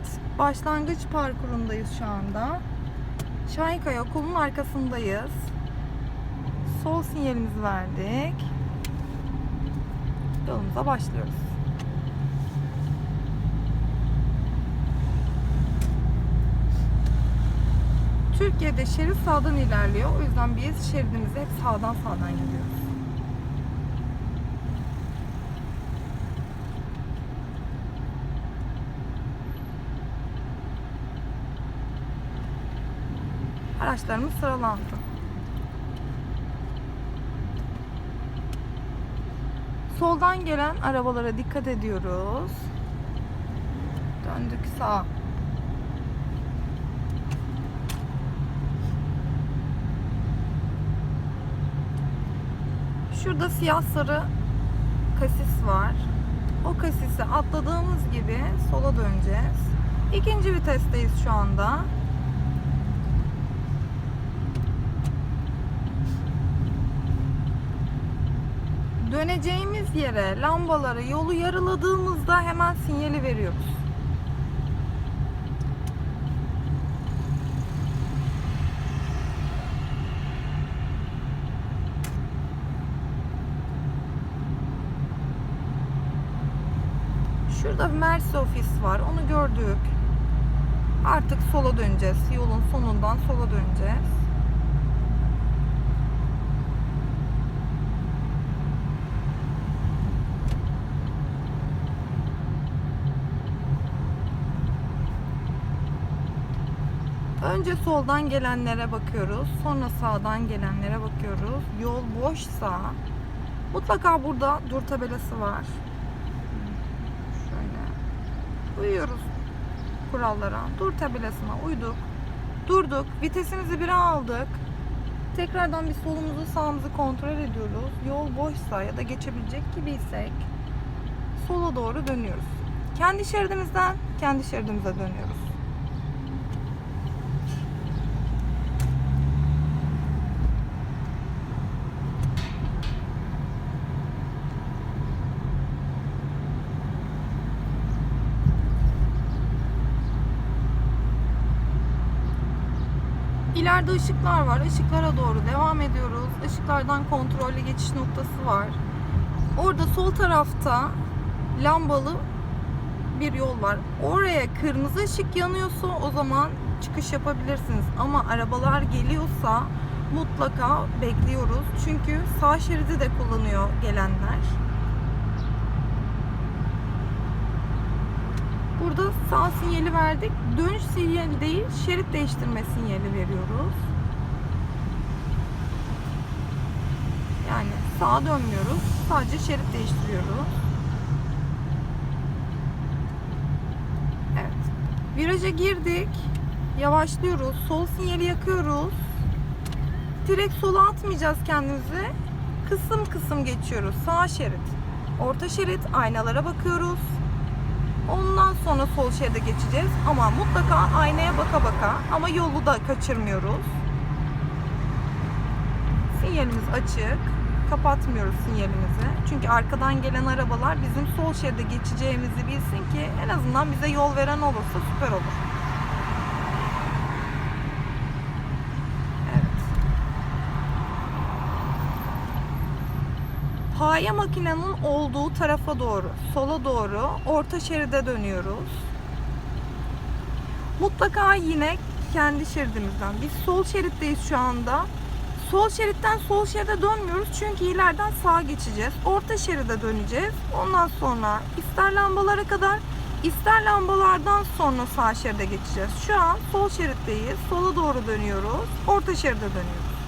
Evet, başlangıç parkurundayız şu anda. Şahinkaya okulun arkasındayız. Sol sinyalimizi verdik. Yolumuza başlıyoruz. Türkiye'de şerit sağdan ilerliyor. O yüzden biz şeridimizi hep sağdan sağdan gidiyoruz. Araçlarımız sıralandı. Soldan gelen arabalara dikkat ediyoruz. Döndük sağa. Şurada siyah sarı kasis var. O kasisi atladığımız gibi sola döneceğiz. İkinci vitesteyiz şu anda. Döneceğimiz yere lambaları yolu yarıladığımızda hemen sinyali veriyoruz. Şurada Mersi ofis var. Onu gördük. Artık sola döneceğiz. Yolun sonundan sola döneceğiz. Önce soldan gelenlere bakıyoruz. Sonra sağdan gelenlere bakıyoruz. Yol boşsa mutlaka burada dur tabelası var. Şöyle uyuyoruz kurallara. Dur tabelasına uyduk. Durduk. Vitesimizi bire aldık. Tekrardan bir solumuzu sağımızı kontrol ediyoruz. Yol boşsa ya da geçebilecek gibiysek sola doğru dönüyoruz. Kendi şeridimizden kendi şeridimize dönüyoruz. İleride ışıklar var. Işıklara doğru devam ediyoruz. Işıklardan kontrollü geçiş noktası var. Orada sol tarafta lambalı bir yol var. Oraya kırmızı ışık yanıyorsa o zaman çıkış yapabilirsiniz. Ama arabalar geliyorsa mutlaka bekliyoruz. Çünkü sağ şeridi de kullanıyor gelenler. Burada sağ sinyali verdik. Dönüş sinyali değil, şerit değiştirme sinyali veriyoruz. Yani sağa dönmüyoruz. Sadece şerit değiştiriyoruz. Evet. Viraja girdik. Yavaşlıyoruz. Sol sinyali yakıyoruz. Direkt sola atmayacağız kendimizi. Kısım kısım geçiyoruz. Sağ şerit. Orta şerit. Aynalara bakıyoruz. Ondan sonra sol şeride geçeceğiz. Ama mutlaka aynaya baka baka ama yolu da kaçırmıyoruz. Sinyalimiz açık. Kapatmıyoruz sinyalimizi. Çünkü arkadan gelen arabalar bizim sol şeride geçeceğimizi bilsin ki en azından bize yol veren olursa süper olur. Evet. Paye makinenin olduğu tarafa doğru, sola doğru orta şeride dönüyoruz. Mutlaka yine kendi şeridimizden. Biz sol şeritteyiz şu anda. Sol şeritten sol şeride dönmüyoruz çünkü ileriden sağa geçeceğiz. Orta şeride döneceğiz. Ondan sonra ister lambalara kadar ister lambalardan sonra sağ şeride geçeceğiz. Şu an sol şeritteyiz. Sola doğru dönüyoruz. Orta şeride dönüyoruz.